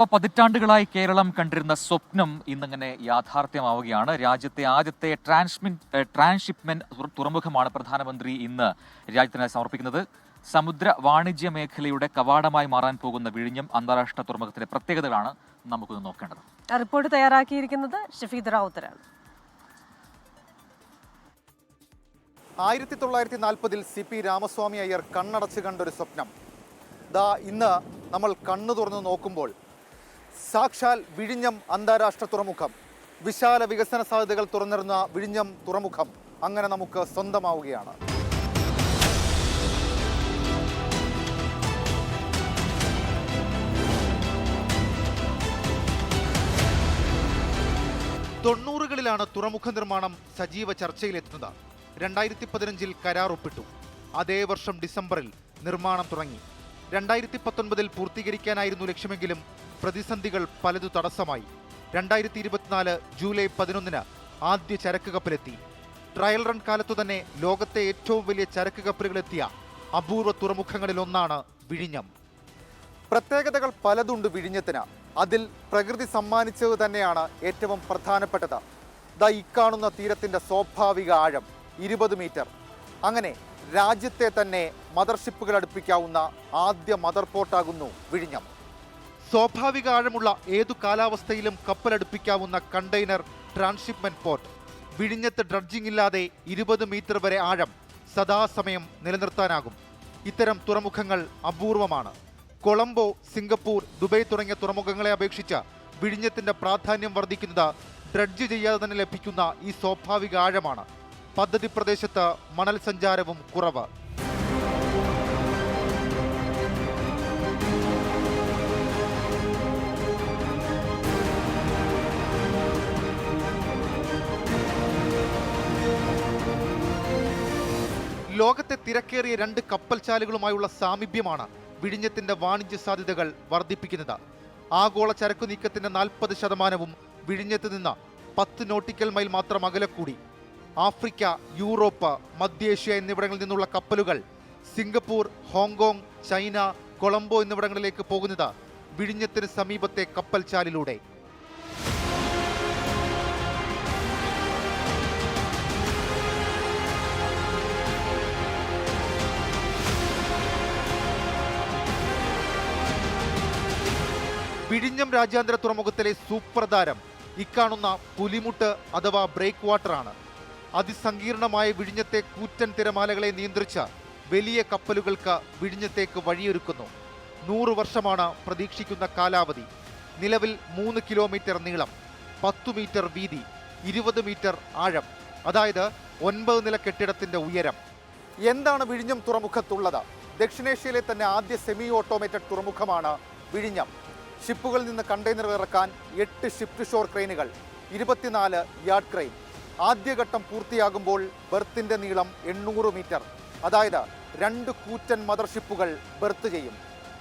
അപ്പോൾ പതിറ്റാണ്ടുകളായി കേരളം കണ്ടിരുന്ന സ്വപ്നം ഇന്നിങ്ങനെ യാഥാർത്ഥ്യമാവുകയാണ്. രാജ്യത്തെ ആദ്യത്തെ ട്രാൻസ്മിൻ ട്രാൻസ്ഷിപ്മെന്റ് തുറമുഖമാണ് പ്രധാനമന്ത്രി ഇന്ന് രാജ്യത്തിന് സമർപ്പിക്കുന്നത്. സമുദ്ര വാണിജ്യ മേഖലയുടെ കവാടമായി മാറാൻ പോകുന്ന വിഴിഞ്ഞം അന്താരാഷ്ട്ര തുറമുഖത്തിന്റെ പ്രത്യേകതകളാണ് നമുക്കൊന്ന് നോക്കേണ്ടത്. റിപ്പോർട്ട് തയ്യാറാക്കിയിരിക്കുന്നത് ഷഫീദ് റാവുത്തരാണ്. ആയിരത്തി തൊള്ളായിരത്തി നാൽപ്പതിൽ സി പി രാമസ്വാമി അയ്യർ കണ്ണടച്ച് കണ്ടൊരു സ്വപ്നം. ദാ ഇന്ന് നമ്മൾ കണ്ണു തുറന്നു നോക്കുമ്പോൾ സാക്ഷാൽ വിഴിഞ്ഞം അന്താരാഷ്ട്ര തുറമുഖം. വിശാല വികസന സാധ്യതകൾ തുറന്നിരുന്ന വിഴിഞ്ഞം തുറമുഖം അങ്ങനെ നമുക്ക് സ്വന്തമാവുകയാണ്. തൊണ്ണൂറുകളിലാണ് തുറമുഖ നിർമ്മാണം സജീവ ചർച്ചയിലെത്തുന്നത്. രണ്ടായിരത്തി പതിനഞ്ചിൽ കരാർ ഒപ്പിട്ടു. അതേ വർഷം ഡിസംബറിൽ നിർമ്മാണം തുടങ്ങി. രണ്ടായിരത്തി പത്തൊൻപതിൽ പൂർത്തീകരിക്കാനായിരുന്നു ലക്ഷ്യമെങ്കിലും പ്രതിസന്ധികൾ പലതു തടസ്സമായി. രണ്ടായിരത്തി ഇരുപത്തിനാല് ജൂലൈ പതിനൊന്നിന് ആദ്യ ചരക്ക് കപ്പലെത്തി ട്രയൽ റൺ കാലത്തു തന്നെ ലോകത്തെ ഏറ്റവും വലിയ ചരക്ക് കപ്പലുകളെത്തിയ അപൂർവ തുറമുഖങ്ങളിലൊന്നാണ് വിഴിഞ്ഞം. പ്രത്യേകതകൾ പലതുണ്ട് വിഴിഞ്ഞത്തിന്. അതിൽ പ്രകൃതി സമ്മാനിച്ചത് തന്നെയാണ് ഏറ്റവും പ്രധാനപ്പെട്ടത്. ദാ ഇക്കാണുന്ന തീരത്തിന്റെ സ്വാഭാവിക ആഴം ഇരുപത് മീറ്റർ. അങ്ങനെ രാജ്യത്തെ തന്നെ മദർഷിപ്പുകൾ അടുപ്പിക്കാവുന്ന ആദ്യ മദർ പോർട്ടാകുന്നു വിഴിഞ്ഞം. സ്വാഭാവിക ആഴമുള്ള ഏതു കാലാവസ്ഥയിലും കപ്പലടുപ്പിക്കാവുന്ന കണ്ടെയ്നർ ട്രാൻസ്ഷിപ്മെന്റ് പോർട്ട്. വിഴിഞ്ഞത്ത് ഡ്രഡ്ജിംഗ് ഇല്ലാതെ ഇരുപത് മീറ്റർ വരെ ആഴം സദാസമയം നിലനിർത്താനാകും. ഇത്തരം തുറമുഖങ്ങൾ അപൂർവമാണ്. കൊളംബോ സിംഗപ്പൂർ ദുബൈ തുടങ്ങിയ തുറമുഖങ്ങളെ അപേക്ഷിച്ച് വിഴിഞ്ഞത്തിന്റെ പ്രാധാന്യം വർദ്ധിക്കുന്നത് ഡ്രഡ്ജ് ചെയ്യാതെ തന്നെ ലഭിക്കുന്ന ഈ സ്വാഭാവിക ആഴമാണ്. പദ്ധതി പ്രദേശത്ത് മണൽ സഞ്ചാരവും കുറവ്. ലോകത്തെ തിരക്കേറിയ രണ്ട് കപ്പൽചാലുകളുമായുള്ള സാമീപ്യമാണ് വിഴിഞ്ഞത്തിന്റെ വാണിജ്യ സാധ്യതകൾ വർദ്ധിപ്പിക്കുന്നത്. ആഗോള ചരക്കു നീക്കത്തിന്റെ നാൽപ്പത് ശതമാനവും വിഴിഞ്ഞത്ത് നിന്ന് പത്ത് നോട്ടിക്കൽ മൈൽ മാത്രം അകലെ കൂടി. ആഫ്രിക്ക യൂറോപ്പ് മധ്യേഷ്യ എന്നിവിടങ്ങളിൽ നിന്നുള്ള കപ്പലുകൾ സിംഗപ്പൂർ ഹോങ്കോങ് ചൈന കൊളംബോ എന്നിവിടങ്ങളിലേക്ക് പോകുന്നത് വിഴിഞ്ഞത്തിന് സമീപത്തെ കപ്പൽ ചാലിലൂടെ. വിഴിഞ്ഞം രാജ്യാന്തര തുറമുഖത്തിലെ സൂപ്പർ താരം ഇക്കാണുന്ന പുലിമുട്ട് അഥവാ ബ്രേക്ക് വാട്ടറാണ്. അതിസങ്കീർണമായ വിഴിഞ്ഞത്തെ കൂറ്റൻ തിരമാലകളെ നിയന്ത്രിച്ച വലിയ കപ്പലുകൾക്ക് വിഴിഞ്ഞത്തേക്ക് വഴിയൊരുക്കുന്നു. നൂറു വർഷമാണ് പ്രതീക്ഷിക്കുന്ന കാലാവധി. നിലവിൽ മൂന്ന് കിലോമീറ്റർ നീളം പത്തു മീറ്റർ വീതി ഇരുപത് മീറ്റർ ആഴം അതായത് ഒൻപത് നില കെട്ടിടത്തിന്റെ ഉയരം. എന്താണ് വിഴിഞ്ഞം തുറമുഖത്തുള്ളത്? ദക്ഷിണേഷ്യയിലെ തന്നെ ആദ്യ സെമി ഓട്ടോമേറ്റഡ് തുറമുഖമാണ് വിഴിഞ്ഞം. ഷിപ്പുകളിൽ നിന്ന് കണ്ടെയ്നർ ഇറക്കാൻ എട്ട് ഷിഫ്റ്റ് ഷോർ ക്രെയിനുകൾ ഇരുപത്തിനാല് യാർഡ് ക്രെയിൻ ആദ്യഘട്ടം പൂർത്തിയാകുമ്പോൾ ബെർത്തിന്റെ നീളം എണ്ണൂറ് മീറ്റർ. അതായത് രണ്ട് കൂറ്റൻ മദർഷിപ്പുകൾ ബെർത്ത് ചെയ്യും.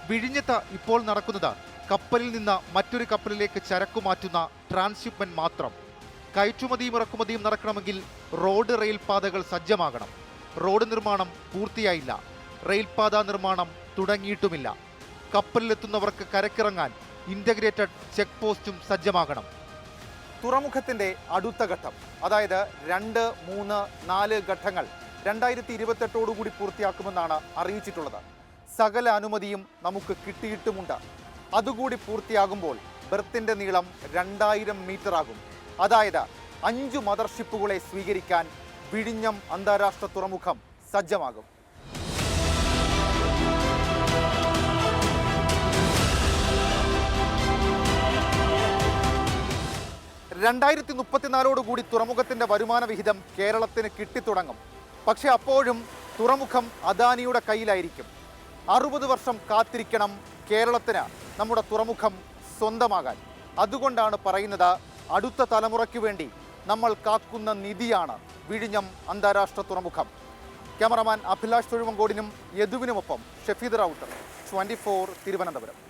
വിഴിഞ്ഞത്ത് ഇപ്പോൾ നടക്കുന്നത് കപ്പലിൽ നിന്ന് മറ്റൊരു കപ്പലിലേക്ക് ചരക്കു മാറ്റുന്ന ട്രാൻസ്ഷിപ്മെന്റ് മാത്രം. കയറ്റുമതിയും ഇറക്കുമതിയും നടക്കണമെങ്കിൽ റോഡ് റെയിൽ പാതകൾ സജ്ജമാകണം. റോഡ് നിർമ്മാണം പൂർത്തിയായില്ല. റെയിൽപാത നിർമ്മാണം തുടങ്ങിയിട്ടുമില്ല. കപ്പലിലെത്തുന്നവർക്ക് കരക്കിറങ്ങാൻ ഇന്റഗ്രേറ്റഡ് ചെക്ക് പോസ്റ്റും സജ്ജമാകണം. തുറമുഖത്തിന്റെ അടുത്ത ഘട്ടം അതായത് രണ്ട് മൂന്ന് നാല് ഘട്ടങ്ങൾ രണ്ടായിരത്തി ഇരുപത്തെട്ടോടുകൂടി പൂർത്തിയാക്കുമെന്നാണ് അറിയിച്ചിട്ടുള്ളത്. സകല അനുമതിയും നമുക്ക് കിട്ടിയിട്ടുമുണ്ട്. അതുകൂടി പൂർത്തിയാകുമ്പോൾ ബെർത്തിന്റെ നീളം രണ്ടായിരം മീറ്റർ ആകും. അതായത് അഞ്ചു മദർഷിപ്പുകളെ സ്വീകരിക്കാൻ വിഴിഞ്ഞം അന്താരാഷ്ട്ര തുറമുഖം സജ്ജമാകും. രണ്ടായിരത്തി മുപ്പത്തിനാലോടുകൂടി തുറമുഖത്തിന്റെ വരുമാന വിഹിതം കേരളത്തിന് കിട്ടിത്തുടങ്ങും. പക്ഷേ അപ്പോഴും തുറമുഖം അദാനിയുടെ കയ്യിലായിരിക്കും. അറുപത് വർഷം കാത്തിരിക്കണം കേരളത്തിന് നമ്മുടെ തുറമുഖം സ്വന്തമാകാൻ. അതുകൊണ്ടാണ് പറയുന്നത് അടുത്ത തലമുറയ്ക്ക് വേണ്ടി നമ്മൾ കാക്കുന്ന നിധിയാണ് വിഴിഞ്ഞം അന്താരാഷ്ട്ര തുറമുഖം. ക്യാമറമാൻ അഭിലാഷ് തൊഴുവങ്കോടിനും യദുവിനുമൊപ്പം ഷഫീദ് റൗട്ടർ ട്വന്റി ഫോർ തിരുവനന്തപുരം.